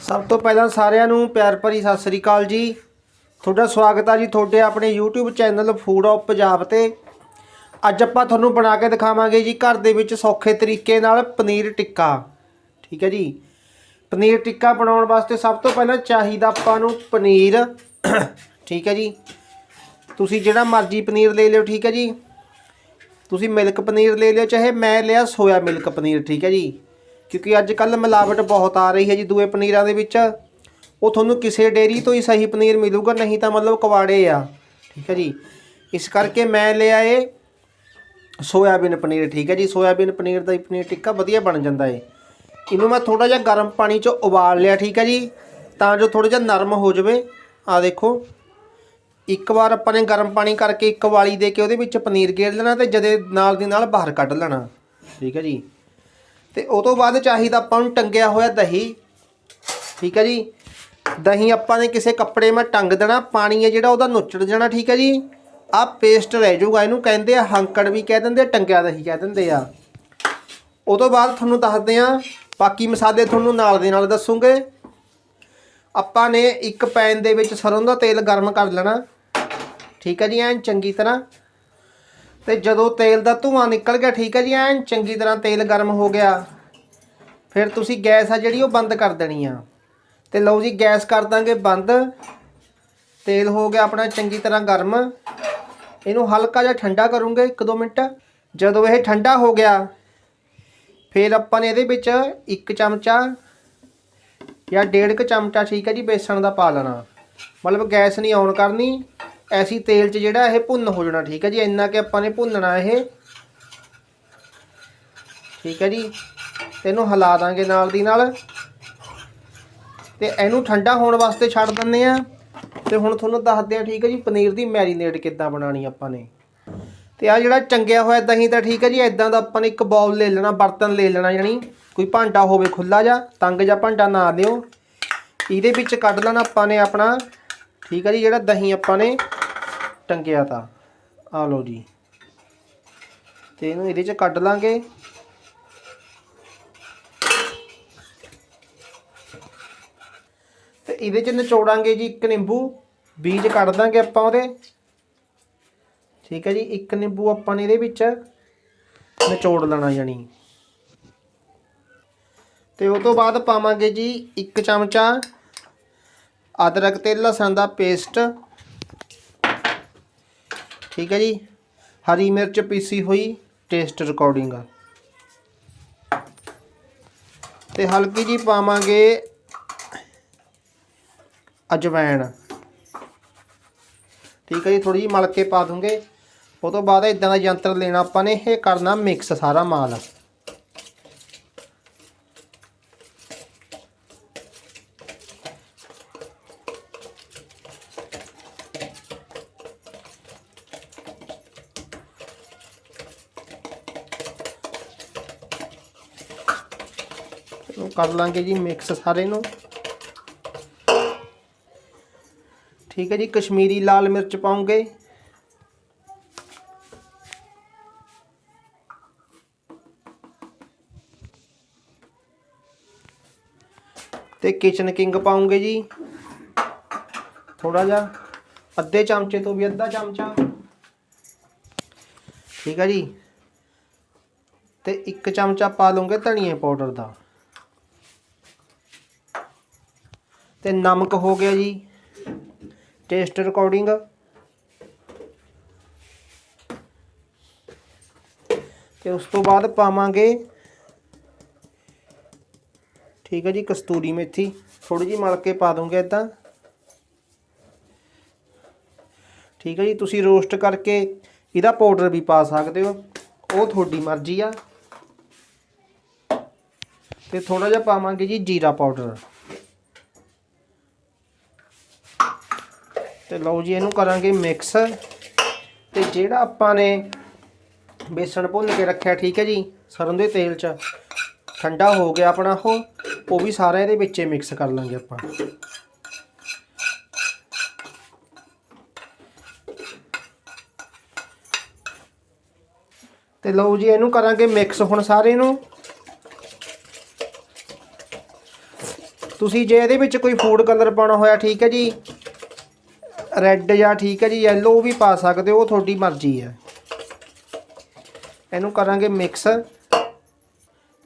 ਸਭ ਤੋਂ ਪਹਿਲਾਂ ਸਾਰਿਆਂ ਨੂੰ ਪਿਆਰ ਭਰੀ ਸਤਿ ਸ੍ਰੀ ਅਕਾਲ ਜੀ। ਤੁਹਾਡਾ ਸਵਾਗਤ ਆ ਜੀ ਤੁਹਾਡੇ ਆਪਣੇ YouTube channel food of Punjab ਤੇ। ਅੱਜ ਆਪਾਂ ਤੁਹਾਨੂੰ ਬਣਾ ਕੇ ਦਿਖਾਵਾਂਗੇ ਜੀ ਘਰ ਦੇ ਵਿੱਚ ਸੌਖੇ ਤਰੀਕੇ ਨਾਲ ਪਨੀਰ ਟਿੱਕਾ। ਠੀਕ ਹੈ ਜੀ। ਪਨੀਰ ਟਿੱਕਾ ਬਣਾਉਣ ਵਾਸਤੇ ਸਭ ਤੋਂ ਪਹਿਲਾਂ ਚਾਹੀਦਾ ਆਪਾਂ ਨੂੰ ਪਨੀਰ। ਠੀਕ ਹੈ ਜੀ। ਤੁਸੀਂ ਜਿਹੜਾ ਮਰਜ਼ੀ ਪਨੀਰ ਲੈ ਲਿਓ, ਠੀਕ ਹੈ ਜੀ। ਤੁਸੀਂ ਮਿਲਕ ਪਨੀਰ ਲੈ ਲਿਓ, ਚਾਹੇ ਮੈਂ ਲਿਆ ਸੋਇਆ ਮਿਲਕ ਪਨੀਰ, ਠੀਕ ਹੈ ਜੀ। ਕਿਉਂਕਿ ਅੱਜ ਕੱਲ ਮਿਲਾਵਟ ਬਹੁਤ ਆ ਰਹੀ ਹੈ ਜੀ ਦੂਏ ਪਨੀਰਾਂ ਦੇ ਵਿੱਚ। ਉਹ ਤੁਹਾਨੂੰ ਕਿਸੇ ਡੇਰੀ ਤੋਂ ਹੀ ਸਹੀ ਪਨੀਰ ਮਿਲੂਗਾ, ਨਹੀਂ ਤਾਂ ਮਤਲਬ ਕਵਾੜੇ ਆ। ਠੀਕ ਹੈ ਜੀ। ਇਸ ਕਰਕੇ ਮੈਂ ਲਿਆ ਏ ਸੋਇਆਬੀਨ ਪਨੀਰ, ਠੀਕ ਹੈ ਜੀ। ਸੋਇਆਬੀਨ ਪਨੀਰ ਦਾ ਹੀ ਪਨੀਰ ਟਿੱਕਾ ਵਧੀਆ ਬਣ ਜਾਂਦਾ ਏ। ਇਹਨੂੰ ਮੈਂ ਥੋੜਾ ਜਿਹਾ ਗਰਮ ਪਾਣੀ 'ਚ ਉਬਾਲ ਲਿਆ, ਠੀਕ ਹੈ ਜੀ। ਤਾਂ ਜੋ ਥੋੜਾ ਜਿਹਾ ਨਰਮ ਹੋ ਜਾਵੇ। ਆ ਦੇਖੋ। ਇੱਕ ਵਾਰ ਆਪਾਂ ਨੇ ਗਰਮ ਪਾਣੀ ਕਰਕੇ ਇੱਕ ਵਾਲੀ ਦੇ ਕੇ ਉਹਦੇ ਵਿੱਚ ਪਨੀਰ ਗੇਰ ਲੈਣਾ ਤੇ ਜਦੇ ਨਾਲ ਦੀ ਨਾਲ ਬਾਹਰ ਕੱਢ ਲੈਣਾ। ਠੀਕ ਹੈ ਜੀ। ਤੇ ਉਹ ਤੋਂ ਬਾਅਦ ਚਾਹੀਦਾ ਆਪਾਂ ਨੂੰ ਟੰਗਿਆ ਹੋਇਆ ਦਹੀਂ। ਠੀਕ ਹੈ ਜੀ? ਦਹੀਂ ਆਪਾਂ ਨੇ ਕਿਸੇ ਕੱਪੜੇ 'ਮਾ ਟੰਗ ਦੇਣਾ, ਪਾਣੀ ਹੈ ਜਿਹੜਾ ਉਹਦਾ ਨੁੱਚੜ ਜਾਣਾ, ਠੀਕ ਹੈ ਜੀ? ਆਹ ਪੇਸਟ ਰਹਿ ਜਾਊਗਾ, ਇਹਨੂੰ ਕਹਿੰਦੇ ਆ ਹੰਕੜ ਵੀ ਕਹਿ ਦਿੰਦੇ ਟੰਗਿਆ ਦਹੀਂ ਕਹਿ ਦਿੰਦੇ ਆ। ਉਹ ਤੋਂ ਬਾਅਦ ਤੁਹਾਨੂੰ ਦੱਸਦੇ ਆ ਬਾਕੀ ਮਸਾਲੇ ਤੁਹਾਨੂੰ ਨਾਲ ਦੇ ਨਾਲ ਦੱਸੂਗੇ। ਆਪਾਂ ਨੇ ਇੱਕ ਪੈਨ ਦੇ ਵਿੱਚ ਸਰੋਂ ਦਾ ਤੇਲ ਗਰਮ ਕਰ ਲੈਣਾ। ਠੀਕ ਹੈ ਜੀ, ਐਨ ਚੰਗੀ ਤਰ੍ਹਾਂ। ਤੇ ਜਦੋਂ ਤੇਲ ਦਾ ਧੂਆਂ ਨਿਕਲ ਗਿਆ, ਠੀਕ ਹੈ ਜੀ, ਐਨ ਚੰਗੀ ਤਰ੍ਹਾਂ ਤੇਲ ਗਰਮ ਹੋ ਗਿਆ। ਫਿਰ ਤੁਸੀਂ ਗੈਸ ਆ ਜਿਹੜੀ ਉਹ ਬੰਦ ਕਰ ਦੇਣੀ ਆ। ਤੇ ਲਓ ਜੀ, ਗੈਸ ਕਰ ਦਾਂਗੇ ਬੰਦ। ਤੇਲ ਹੋ ਗਿਆ ਆਪਣਾ ਚੰਗੀ ਤਰ੍ਹਾਂ ਗਰਮ। ਇਹਨੂੰ ਹਲਕਾ ਜਿਹਾ ਠੰਡਾ ਕਰੂੰਗੇ 1-2 ਮਿੰਟ। ਜਦੋਂ ਇਹ ਠੰਡਾ ਹੋ ਗਿਆ, ਫਿਰ ਆਪਾਂ ਨੇ ਇਹਦੇ ਵਿੱਚ ਇੱਕ ਚਮਚਾ ਜਾਂ ਡੇਢ ਕੁ ਚਮਚਾ ਠੀਕ ਹੈ ਜੀ, ਬੇਸਣ ਦਾ ਪਾ ਲੈਣਾ। ਮਤਲਬ ਗੈਸ ਨਹੀਂ ਆਨ ਕਰਨੀ। ਐਸੀ ਤੇਲ 'ਚ ਜਿਹੜਾ ਇਹ ਭੁੰਨ ਹੋ ਜਾਣਾ, ਠੀਕ ਹੈ ਜੀ, ਇੰਨਾ ਕਿ ਆਪਾਂ ਨੇ ਭੁੰਨਣਾ ਇਹ। ਠੀਕ ਹੈ ਜੀ। ਇਹਨੂੰ ਹਿਲਾ ਦਾਂਗੇ ਨਾਲ ਦੀ ਨਾਲ। ਤੇ ਇਹਨੂੰ ਠੰਡਾ ਹੋਣ ਵਾਸਤੇ ਛੱਡ ਦਿੰਦੇ ਆ। ਤੇ ਹੁਣ ਤੁਹਾਨੂੰ ਦੱਸਦੇ ਆ, ਠੀਕ ਹੈ ਜੀ, ਪਨੀਰ ਦੀ ਮੈਰੀਨੇਟ ਕਿੱਦਾਂ ਬਣਾਣੀ ਆਪਾਂ ਨੇ। ਤੇ ਆ ਜਿਹੜਾ ਚੰਗਿਆ ਹੋਇਆ ਦਹੀਂ ਤਾਂ ਠੀਕ ਹੈ ਜੀ ਇਦਾਂ ਦਾ ਆਪਾਂ ਨੇ ਇੱਕ ਬਾਉਲ ਲੈ ਲੈਣਾ, ਬਰਤਨ ਲੈ ਲੈਣਾ, ਯਾਨੀ ਕੋਈ ਭਾਂਡਾ ਹੋਵੇ ਖੁੱਲਾ ਜਾਂ ਤੰਗ ਜਾਂ ਭਾਂਡਾ ਨਾ ਦਿਓ। ਇਹਦੇ ਵਿੱਚ ਕੱਢ ਲੈਣਾ ਆਪਾਂ ਨੇ ਆਪਣਾ, ਠੀਕ ਹੈ ਜੀ, ਜਿਹੜਾ ਦਹੀਂ ਆਪਾਂ ਨੇ ਟੰਗਿਆ ਤਾ। ਆ ਲਓ ਜੀ। ਤੇ ਇਹਨੂੰ ਇਹਦੇ ਚ ਕੱਢ ਲਾਂਗੇ। ਇਹਦੇ ਚ ਨਿਚੋੜਾਂਗੇ ਜੀ ਇੱਕ ਨਿੰਬੂ, ਬੀਜ ਕੱਢ ਦਾਂਗੇ ਆਪਾਂ ਉਹਦੇ। ਠੀਕ ਹੈ ਜੀ, ਇੱਕ ਨਿੰਬੂ ਆਪਾਂ ਨੇ ਇਹਦੇ ਵਿੱਚ ਨਿਚੋੜ ਲੈਣਾ ਜਾਨੀ ਤੇ ਉਸ ਤੋਂ ਬਾਅਦ ਪਾਵਾਂਗੇ ਜੀ ਇੱਕ ਚਮਚਾ ਅਦਰਕ ਤੇ ਲਸਣ ਦਾ ਪੇਸਟ। ਠੀਕ ਹੈ ਜੀ, ਹਰੀ ਮਿਰਚ ਪੀਸੀ ਹੋਈ ਟੇਸਟ ਰਿਕਾਰਡਿੰਗ ਤੇ ਹਲਕੀ ਜੀ ਪਾਵਾਂਗੇ ਅਜਵਾਇਣ ਠੀਕ ਹੈ ਜੀ ਥੋੜੀ ਜਿਹੀ ਮਲ ਕੇ ਪਾ ਦੂੰਗੇ। ਉਹ ਤੋਂ ਬਾਅਦ ਇਦਾਂ ਦਾ ਯੰਤਰ ਲੈਣਾ ਆਪਾਂ ਨੇ, ਇਹ ਕਰਨਾ ਮਿਕਸ ਸਾਰਾ ਮਾਲ। ਕਰ ਲਾਂਗੇ ਜੀ ਮਿਕਸ ਸਾਰੇ ਨੂੰ। ਠੀਕ ਹੈ ਜੀ, ਕਸ਼ਮੀਰੀ ਲਾਲ ਮਿਰਚ ਪਾਉਂਗੇ। ਤੇ ਕਿਚਨ ਕਿੰਗ ਪਾਉਂਗੇ ਜੀ। ਥੋੜਾ ਜਿਹਾ, ਅੱਧੇ ਚਮਚੇ ਤੋਂ ਵੀ ਅੱਧਾ ਚਮਚਾ। ਠੀਕ ਹੈ ਜੀ। ਤੇ ਇੱਕ ਚਮਚਾ ਪਾ ਲਵਾਂਗੇ ਧਨੀਏ ਪਾਊਡਰ ਦਾ। ਤੇ ਨਮਕ ਹੋ ਗਿਆ ਜੀ। Test recording. ਤੇ ਉਸ ਤੋਂ ਬਾਅਦ ਪਾਵਾਂਗੇ। ਠੀਕ ਹੈ ਜੀ, ਕਸਤੂਰੀ ਮੇਥੀ। ਥੋੜੀ ਜੀ ਮਲ ਕੇ ਪਾ ਦੂੰਗੇ ਇਦਾਂ ਠੀਕ ਹੈ ਜੀ, ਤੁਸੀਂ ਰੋਸਟ ਕਰਕੇ ਇਹਦਾ ਪਾਊਡਰ ਵੀ ਪਾ ਸਕਦੇ ਹੋ। ਉਹ ਤੁਹਾਡੀ ਮਰਜ਼ੀ ਆ। ਤੇ ਥੋੜਾ ਜਿਹਾ ਪਾਵਾਂਗੇ ਜੀ ਜੀਰਾ ਪਾਊਡਰ। ਤੇ ਲਓ ਜੀ, ਇਹਨੂੰ ਕਰਾਂਗੇ ਮਿਕਸ ਤੇ ਜਿਹੜਾ ਆਪਾਂ ਨੇ ਬੇਸਣ ਭੁੰਨ ਕੇ ਰੱਖਿਆ, ਠੀਕ ਹੈ ਜੀ ਸਰੋਂ ਦੇ ਤੇਲ 'ਚ, ਠੰਡਾ ਹੋ ਗਿਆ ਆਪਣਾ ਉਹ ਉਹ ਵੀ ਸਾਰਾ ਇਹਦੇ ਵਿੱਚ ਮਿਕਸ ਕਰ ਲਾਂਗੇ ਆਪਾਂ। ਤੇ ਲਓ ਜੀ, ਇਹਨੂੰ ਕਰਾਂਗੇ ਮਿਕਸ ਹੁਣ ਸਾਰੇ ਨੂੰ। ਤੁਸੀਂ ਜੇ ਇਹਦੇ ਵਿੱਚ ਕੋਈ ਫੂਡ ਕਲਰ ਪਾਉਣਾ ਹੋਇਆ, ਠੀਕ ਹੈ ਜੀ ਰੈੱਡ ਜਾਂ ਠੀਕ ਹੈ ਜੀ ਯੈਲੋ ਵੀ ਪਾ ਸਕਦੇ ਹੋ, ਉਹ ਤੁਹਾਡੀ ਮਰਜ਼ੀ ਹੈ। ਇਹਨੂੰ ਕਰਾਂਗੇ ਮਿਕਸ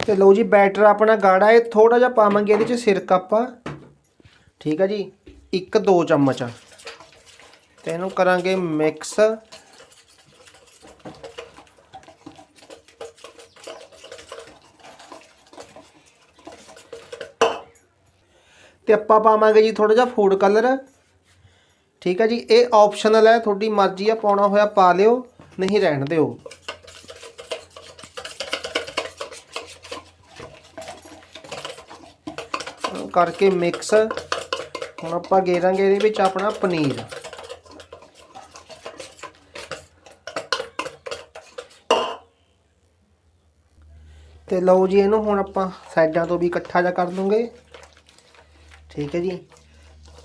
ਤੇ ਲਓ ਜੀ ਬੈਟਰ ਆਪਣਾ ਗਾੜਾ ਹੈ ਥੋੜਾ ਜਿਹਾ ਪਾਵਾਂਗੇ ਇਹਦੇ ਚ ਸਿਰਕਾ ਆਪਾਂ। ਠੀਕ ਹੈ ਜੀ, ਇੱਕ ਦੋ ਚਮਚ। ਤੇ ਇਹਨੂੰ ਕਰਾਂਗੇ ਮਿਕਸ ਤੇ ਆਪਾਂ ਪਾਵਾਂਗੇ ਜੀ ਥੋੜਾ ਜਿਹਾ ਫੂਡ ਕਲਰ ਠੀਕ ਹੈ ਜੀ, ਇਹ ਆਪਸ਼ਨਲ ਹੈ, ਤੁਹਾਡੀ ਮਰਜ਼ੀ ਆ, ਪਾਉਣਾ ਹੋਇਆ ਪਾ ਲਿਓ, ਨਹੀਂ ਰਹਿਣ ਦਿਓ। ਕਰਕੇ ਮਿਕਸ ਹੁਣ ਆਪਾਂ ਗੇਰਾਂਗੇ ਇਹਦੇ ਵਿੱਚ ਆਪਣਾ ਪਨੀਰ। ਤੇ ਲਓ ਜੀ, ਇਹਨੂੰ ਹੁਣ ਆਪਾਂ ਸਾਈਡਾਂ ਤੋਂ ਵੀ ਇਕੱਠਾ ਜਿਹਾ ਕਰ ਲਵਾਂਗੇ ਠੀਕ ਹੈ ਜੀ।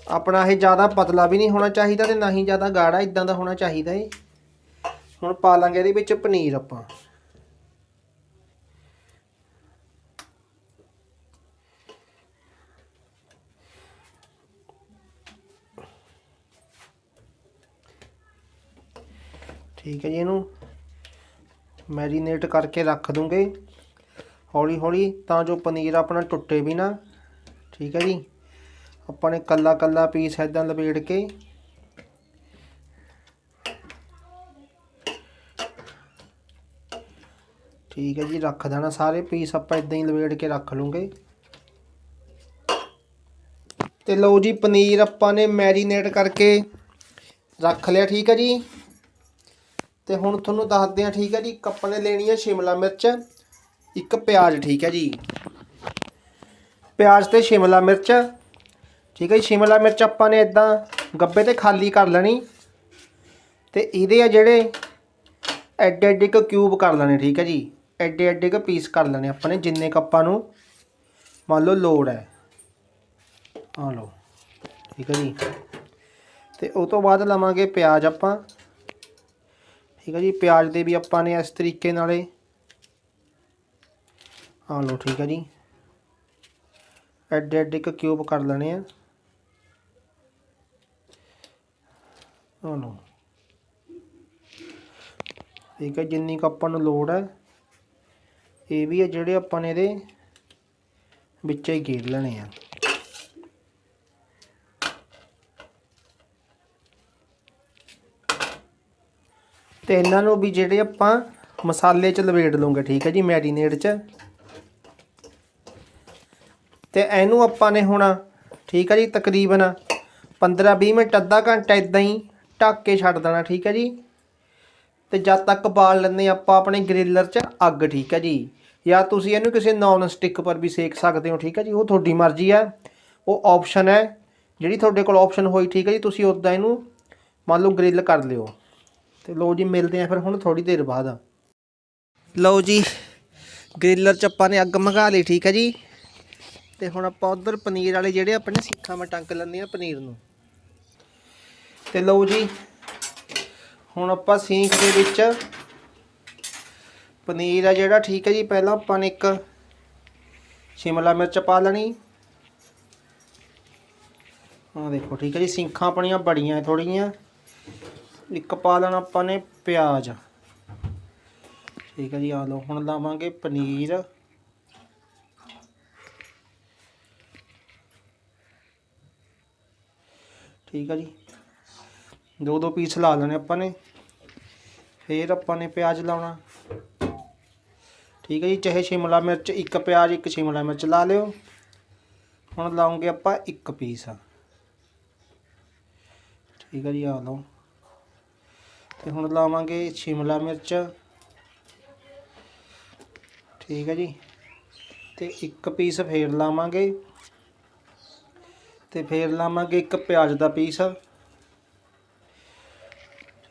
ਆਪਣਾ ਇਹ ਜ਼ਿਆਦਾ ਪਤਲਾ ਵੀ ਨਹੀਂ ਹੋਣਾ ਚਾਹੀਦਾ ਤੇ ਨਾ ਹੀ ਜ਼ਿਆਦਾ ਗਾੜਾ ਇਦਾਂ ਦਾ ਹੋਣਾ ਚਾਹੀਦਾ ਏ। ਹੁਣ ਪਾ ਲਾਂਗੇ ਇਹਦੇ ਵਿੱਚ ਪਨੀਰ ਆਪਾਂ। ਠੀਕ ਹੈ ਜੀ, ਇਹਨੂੰ ਮੈਰੀਨੇਟ ਕਰਕੇ ਰੱਖ ਦੂੰਗੇ। ਹੌਲੀ ਹੌਲੀ ਤਾਂ ਜੋ ਪਨੀਰ ਆਪਣਾ ਟੁੱਟੇ ਵੀ ਨਾ। ਠੀਕ ਹੈ ਜੀ। ਆਪਾਂ ਨੇ ਕੱਲਾ ਕੱਲਾ ਪੀਸ ਐਦਾਂ ਲਪੇੜ ਕੇ। ਠੀਕ ਹੈ ਜੀ, ਰੱਖ ਦੇਣਾ ਸਾਰੇ ਪੀਸ ਆਪਾਂ ਇਦਾਂ ਹੀ ਲਪੇੜ ਕੇ ਰੱਖ ਲੂੰਗੇ। ਤੇ ਲਓ ਜੀ, ਪਨੀਰ ਆਪਾਂ ਨੇ ਮੈਰੀਨੇਟ ਕਰਕੇ ਰੱਖ ਲਿਆ, ਠੀਕ ਹੈ ਜੀ। ਤੇ ਹੁਣ ਤੁਹਾਨੂੰ ਦੱਸਦੇ ਆ ਠੀਕ ਹੈ ਜੀ, ਇੱਕ ਆਪਾਂ ਨੇ ਲੈਣੀ ਹੈ ਸ਼ਿਮਲਾ ਮਿਰਚ, ਇੱਕ ਪਿਆਜ਼, ਠੀਕ ਹੈ ਜੀ। ਪਿਆਜ਼ ਤੇ ਸ਼ਿਮਲਾ ਮਿਰਚ ਠੀਕ ਹੈ ਜੀ, ਸ਼ਿਮਲਾ ਮਿਰਚ ਆਪਾਂ ਨੇ ਇਦਾਂ ਗੱਬੇ ਤੇ ਖਾਲੀ ਕਰ ਲੈਣੀ ਤੇ ਇਹਦੇ ਆ ਜਿਹੜੇ ਐਡੇ ਐਡੇ ਕ ਕਿਊਬ ਕਰ ਲੈਣੇ, ਠੀਕ ਹੈ ਜੀ। ਐਡੇ ਐਡੇ ਕ ਪੀਸ ਕਰ ਲੈਣੇ ਆਪਾਂ ਨੇ, ਜਿੰਨੇ ਕ ਆਪਾਂ ਨੂੰ ਮੰਨ ਲਓ ਲੋੜ ਹੈ। ਆ ਲਓ, ਠੀਕ ਹੈ ਜੀ। ਤੇ ਉਹ ਤੋਂ ਬਾਅਦ ਲਵਾਂਗੇ ਪਿਆਜ਼ ਆਪਾਂ। ਠੀਕ ਹੈ ਜੀ, ਪਿਆਜ਼ ਦੇ ਵੀ ਆਪਾਂ ਨੇ ਇਸ ਤਰੀਕੇ ਨਾਲੇ। ਆ ਲਓ, ਠੀਕ ਹੈ ਜੀ। ਐਡੇ ਐਡੇ ਕ ਕਿਊਬ ਕਰ ਲੈਣੇ ਆ। ਆ ਲਓ ਠੀਕ ਹੈ, ਜਿੰਨੀ ਕੁ ਆਪਾਂ ਨੂੰ ਲੋੜ ਹੈ, ਇਹ ਵੀ ਹੈ ਜਿਹੜੇ ਆਪਾਂ ਨੇ ਇਹਦੇ ਵਿੱਚ ਹੀ ਗੇੜ ਲੈਣੇ ਆ। ਤੇ ਇਹਨਾਂ ਨੂੰ ਵੀ ਜਿਹੜੇ ਆਪਾਂ ਮਸਾਲੇ ਚ ਲਵੇੜ ਲਵਾਂਗੇ, ਠੀਕ ਹੈ ਜੀ, ਮੈਰੀਨੇਟ ਚ। ਤੇ ਇਹਨੂੰ ਆਪਾਂ ਨੇ ਹੁਣ, ਠੀਕ ਹੈ ਜੀ, ਤਕਰੀਬਨ 15-20 ਮਿੰਟ, ਅੱਧਾ ਘੰਟਾ ਇਦਾਂ ਹੀ ਢੱਕ ਕੇ ਛੱਡ ਦੇਣਾ, ਠੀਕ ਹੈ ਜੀ? ਤੇ ਜਦ ਤੱਕ ਬਾਲ ਲੈਂਦੇ ਆਪਾਂ ਆਪਣੇ ਗ੍ਰਿਲਰ 'ਚ, ਅੱਗ ਠੀਕ ਹੈ ਜੀ। ਜਾਂ ਤੁਸੀਂ ਇਹਨੂੰ ਕਿਸੇ ਨੌਨ ਸਟਿਕ ਪਰ ਵੀ ਸੇਕ ਸਕਦੇ ਹੋ, ਠੀਕ ਹੈ ਜੀ? ਉਹ ਤੁਹਾਡੀ ਮਰਜ਼ੀ ਹੈ। ਉਹ ਆਪਸ਼ਨ ਹੈ। ਜਿਹੜੀ ਤੁਹਾਡੇ ਕੋਲ ਆਪਸ਼ਨ ਹੋਈ, ਠੀਕ ਹੈ ਜੀ, ਤੁਸੀਂ ਉਦਾਂ ਇਹਨੂੰ ਮੰਨ ਲਓ ਗ੍ਰਿਲ ਕਰ ਲਿਓ। ਤੇ ਲਓ ਜੀ, ਮਿਲਦੇ ਆ ਫਿਰ ਹੁਣ ਥੋੜੀ ਦੇਰ ਬਾਅਦ। ਲਓ ਜੀ, ਗ੍ਰਿਲਰ 'ਚ ਆਪਾਂ ਨੇ ਅੱਗ ਮਗਾ ਲਈ, ਠੀਕ ਹੈ ਜੀ। ਤੇ ਹੁਣ ਆਪਾਂ ਉਧਰ ਪਨੀਰ ਵਾਲੇ ਜਿਹੜੇ ਆਪਣੇ ਸਿੱਖਾਂ ਮੈਂ ਟੰਕ ਲੈਂਦੇ ਆ ਪਨੀਰ ਨੂੰ। ਤੇ ਲਓ ਜੀ। ਹੁਣ ਆਪਾਂ ਸੀਂਖ ਦੇ ਵਿੱਚ ਪਨੀਰ ਆ ਜਿਹੜਾ, ਠੀਕ ਹੈ ਜੀ। ਪਹਿਲਾਂ ਆਪਾਂ ਨੇ ਇੱਕ ਸ਼ਿਮਲਾ ਮਿਰਚ ਪਾ ਲੈਣੀ। ਆਹ ਦੇਖੋ, ਠੀਕ ਹੈ ਜੀ। ਸਿੰਖਾਂ ਆਪਣੀਆਂ ਬੜੀਆਂ ਥੋੜੀਆਂ ਇੱਕ ਪਾ ਲੈਣਾ ਆਪਾਂ ਨੇ ਪਿਆਜ਼। ਠੀਕ ਹੈ ਜੀ ਆ ਲਓ, ਹੁਣ ਲਾਵਾਂਗੇ ਪਨੀਰ। ਠੀਕ ਹੈ ਜੀ। ਦੋ ਦੋ ਪੀਸ ਲਾ ਲੈਣੇ ਆਪਾਂ ਨੇ। ਫਿਰ ਆਪਾਂ ਨੇ ਪਿਆਜ਼ ਲਾਉਣਾ। ਠੀਕ ਹੈ ਜੀ, ਚਾਹੇ ਸ਼ਿਮਲਾ ਮਿਰਚ ਇੱਕ ਪਿਆਜ਼, ਇੱਕ ਸ਼ਿਮਲਾ ਮਿਰਚ ਲਾ ਲਿਓ। ਹੁਣ ਲਾਉਂਗੇ ਆਪਾਂ ਇੱਕ ਪੀਸ। ਠੀਕ ਹੈ ਜੀ, ਆ ਲਓ। ਤੇ ਹੁਣ ਲਾਵਾਂਗੇ ਸ਼ਿਮਲਾ ਮਿਰਚ। ਠੀਕ ਹੈ ਜੀ, ਤੇ ਇੱਕ ਪੀਸ ਫੇਰ ਲਾਵਾਂਗੇ। ਤੇ ਫੇਰ ਲਾਵਾਂਗੇ ਇੱਕ ਪਿਆਜ਼ ਦਾ ਪੀਸ।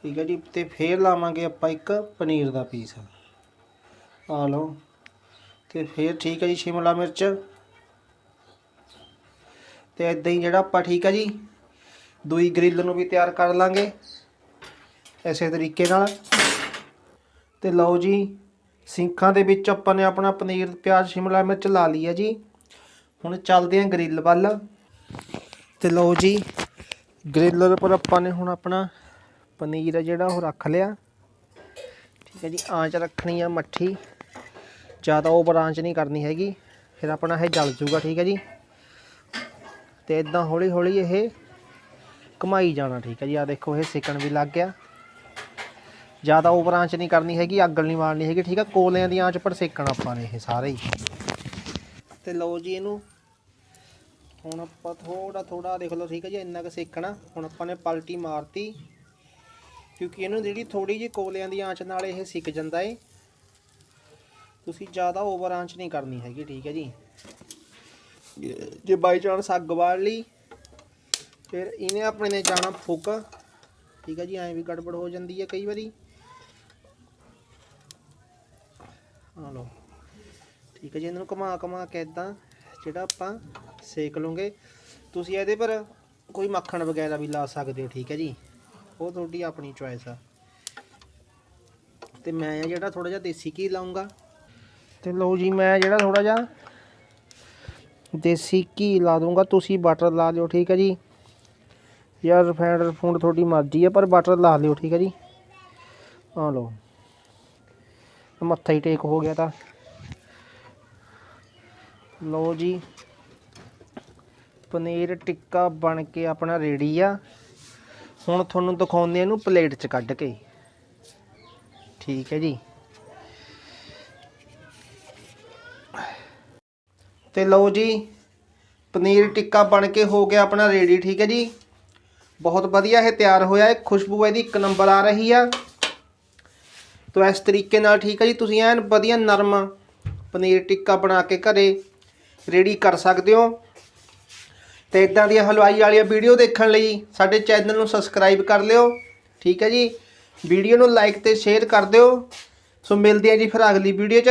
ਠੀਕ ਹੈ ਜੀ, ਤੇ ਫੇਰ ਲਾਵਾਂਗੇ ਆਪਾਂ ਇੱਕ ਪਨੀਰ ਦਾ ਪੀਸ। ਆ ਲਓ, ਤੇ ਫੇਰ ਠੀਕ ਹੈ ਜੀ, ਸ਼ਿਮਲਾ ਮਿਰਚ। ਤੇ ਇਦਾਂ ਹੀ ਜਿਹੜਾ ਆਪਾਂ ਠੀਕ ਹੈ ਜੀ, ਦੂਈ ਗ੍ਰਿਲ ਨੂੰ ਵੀ ਤਿਆਰ ਕਰ ਲਾਂਗੇ ਐਸੇ ਤਰੀਕੇ ਨਾਲ। ਤੇ ਲਓ ਜੀ, ਸਿੰਖਾਂ ਦੇ ਵਿੱਚ ਆਪਾਂ ਨੇ ਆਪਣਾ ਪਨੀਰ, ਪਿਆਜ਼, ਸ਼ਿਮਲਾ ਮਿਰਚ ਲਾ ਲਈ ਹੈ ਜੀ। ਹੁਣ ਚੱਲਦੇ ਆਂ ਗ੍ਰਿਲ ਵੱਲ। ਤੇ ਲਓ ਜੀ, ਗ੍ਰਿਲਰ ਪਰ ਆਪਾਂ ਨੇ ਹੁਣ ਆਪਣਾ ਪਨੀਰ ਆ ਜਿਹੜਾ ਉਹ ਰੱਖ ਲਿਆ। ਠੀਕ ਹੈ ਜੀ, ਆਂਚ ਰੱਖਣੀ ਆ ਮੱਠੀ। ਜ਼ਿਆਦਾ ਓਵਰ ਆਂਚ ਨਹੀਂ ਕਰਨੀ ਹੈਗੀ। ਫਿਰ ਆਪਣਾ ਇਹ ਜਲ ਜੂਗਾ, ਠੀਕ ਹੈ ਜੀ। ਤੇ ਇਦਾਂ ਹੌਲੀ ਹੌਲੀ ਇਹ ਘੁਮਾਈ ਜਾਣਾ, ਠੀਕ ਹੈ ਜੀ। ਆ ਦੇਖੋ, ਇਹ ਸਿੱਕਣ ਵੀ ਲੱਗ ਗਿਆ। ਜ਼ਿਆਦਾ ਓਵਰ ਆਂਚ ਨਹੀਂ ਕਰਨੀ ਹੈਗੀ, ਅੱਗ ਨਹੀਂ ਮਾਰਨੀ ਹੈਗੀ, ਠੀਕ ਹੈ। ਕੋਲਿਆਂ ਦੀ ਆਂਚ ਪਰ ਸੇਕਣਾ ਆਪਾਂ ਨੇ ਇਹ ਸਾਰੇ ਹੀ। ਤੇ ਲਓ ਜੀ ਇਹਨੂੰ। ਹੁਣ ਆਪਾਂ ਥੋੜਾ ਥੋੜਾ ਦੇਖ ਲਓ, ਠੀਕ ਹੈ ਜੀ। ਇੰਨਾ ਕੁ ਸੇਕਣਾ। ਹੁਣ ਆਪਾਂ ਨੇ ਪਲਟੀ ਮਾਰਤੀ। ਕਿਉਂਕਿ ਇਹਨੂੰ ਜਿਹੜੀ ਥੋੜੀ ਜਿਹੀ ਕੋਲਿਆਂ ਦੀ ਆਂਚ ਨਾਲ ਇਹ ਸਿੱਕ ਜਾਂਦਾ ਏ। ਤੁਸੀਂ ਜ਼ਿਆਦਾ ਓਵਰ ਆਂਚ ਨਹੀਂ ਕਰਨੀ ਹੈਗੀ, ਠੀਕ ਹੈ ਜੀ। ਜੇ ਬਾਈ ਚਾਂਸ ਅੱਗ ਬਾਲ ਲਈ, ਫਿਰ ਇਹਨੇ ਆਪਣੇ ਨੇ ਜਾਣਾ ਫੁੱਕ। ਠੀਕ ਹੈ ਜੀ, ਐਂ ਵੀ ਗੜਬੜ ਹੋ ਜਾਂਦੀ ਹੈ ਕਈ ਵਾਰੀ। ਆ ਲਓ। ਠੀਕ ਹੈ ਜੀ, ਇਹਨੂੰ ਨੂੰ ਘੁਮਾ ਘੁਮਾ ਕੇ ਇਦਾਂ ਜਿਹੜਾ ਆਪਾਂ ਸੇਕ ਲਵਾਂਗੇ। ਤੁਸੀਂ ਇਹਦੇ ਪਰ ਕੋਈ ਮੱਖਣ ਵਗੈਰਾ ਵੀ ਲਾ ਸਕਦੇ ਹੋ, ਠੀਕ ਹੈ ਜੀ। ਉਹ ਤੁਹਾਡੀ ਆਪਣੀ ਚੁਆਇਸ ਆ। ਤੇ ਮੈਂ ਜਿਹੜਾ ਥੋੜਾ ਜਿਹਾ ਦੇਸੀ ਘੀ ਲਾਉਂਗਾ ਤੇ ਲਓ ਜੀ, ਮੈਂ ਜਿਹੜਾ ਥੋੜਾ ਜਿਹਾ ਦੇਸੀ ਘੀ ਲਾ ਦੂੰਗਾ ਤੁਸੀਂ ਬਟਰ ਲਾ ਲਿਓ, ਠੀਕ ਹੈ ਜੀ। ਯਾਰ ਰਿਫਾਈਨਡ ਰਿਫੂੰਡ ਤੁਹਾਡੀ ਮਰਜ਼ੀ ਹੈ ਪਰ ਬਟਰ ਲਾ ਲਿਓ, ਠੀਕ ਹੈ ਜੀ। ਆ ਲਓ। ਮੱਥਾ ਹੀ ਟੇਕ ਹੋ ਗਿਆ ਤਾਂ। ਲਓ ਜੀ। ਪਨੀਰ ਟਿੱਕਾ ਬਣ ਕੇ ਆਪਣਾ ਰੈਡੀ ਆ। ਹੁਣ ਤੁਹਾਨੂੰ ਦਿਖਾਉਂਦੇ ਆ ਇਹਨੂੰ ਪਲੇਟ 'ਚ ਕੱਢ ਕੇ। ਠੀਕ ਹੈ ਜੀ। ਤੇ ਲਓ ਜੀ, ਪਨੀਰ ਟਿੱਕਾ ਬਣ ਕੇ ਹੋ ਗਿਆ ਆਪਣਾ ਰੈਡੀ ਠੀਕ ਹੈ ਜੀ। ਬਹੁਤ ਵਧੀਆ ਇਹ ਤਿਆਰ ਹੋਇਆ ਹੈ ਖੁਸ਼ਬੂ ਇਹਦੀ ਇੱਕ ਨੰਬਰ ਆ ਰਹੀ ਆ। ਤੋ ਇਸ ਤਰੀਕੇ ਨਾਲ ਠੀਕ ਹੈ ਜੀ, ਤੁਸੀਂ ਐਨ ਵਧੀਆ ਨਰਮ ਪਨੀਰ ਟਿੱਕਾ ਬਣਾ ਕੇ ਘਰੇ ਰੈਡੀ ਕਰ ਸਕਦੇ ਹੋ। ਤੇ ਇਦਾਂ ਦੀਆਂ ਹਲਵਾਈ ਵਾਲੀਆਂ ਵੀਡੀਓ ਦੇਖਣ ਲਈ ਸਾਡੇ ਚੈਨਲ ਨੂੰ ਸਬਸਕ੍ਰਾਈਬ ਕਰ ਲਿਓ, ਠੀਕ ਹੈ ਜੀ? ਵੀਡੀਓ ਨੂੰ ਲਾਈਕ ਤੇ ਸ਼ੇਅਰ ਕਰ ਦਿਓ। ਸੋ ਮਿਲਦੇ ਹਾਂ ਜੀ ਫਿਰ ਅਗਲੀ ਵੀਡੀਓ 'ਚ।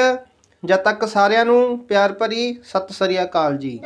ਜਦ ਤੱਕ ਸਾਰਿਆਂ ਨੂੰ ਪਿਆਰ ਭਰੀ ਸਤਿ ਸ੍ਰੀ ਅਕਾਲ ਜੀ।